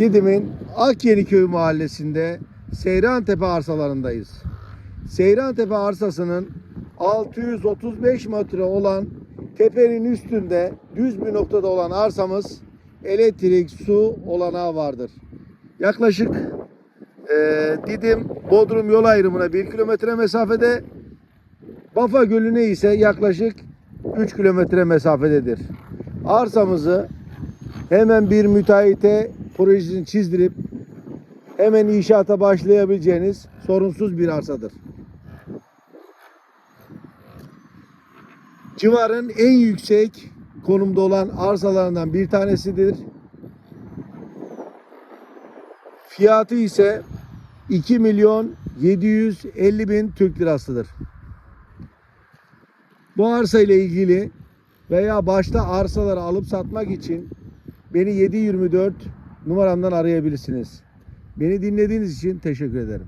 Didim'in Akyeniköy mahallesinde Seyrantepe arsalarındayız. Seyrantepe arsasının 635 metre olan tepenin üstünde düz bir noktada olan arsamız elektrik, su olanağı vardır. Yaklaşık eee, Didim Bodrum yol ayrımına 1 kilometre mesafede Bafa Gölü'ne ise yaklaşık 3 kilometre mesafededir. Arsamızı hemen bir müteahhite projesini çizdirip hemen inşaata başlayabileceğiniz sorunsuz bir arsadır. Civarın en yüksek konumda olan arsalarından bir tanesidir. Fiyatı ise 2 milyon 750 bin Türk lirasıdır. Bu arsa ile ilgili veya başta arsaları alıp satmak için beni 724 numaramdan arayabilirsiniz. Beni dinlediğiniz için teşekkür ederim.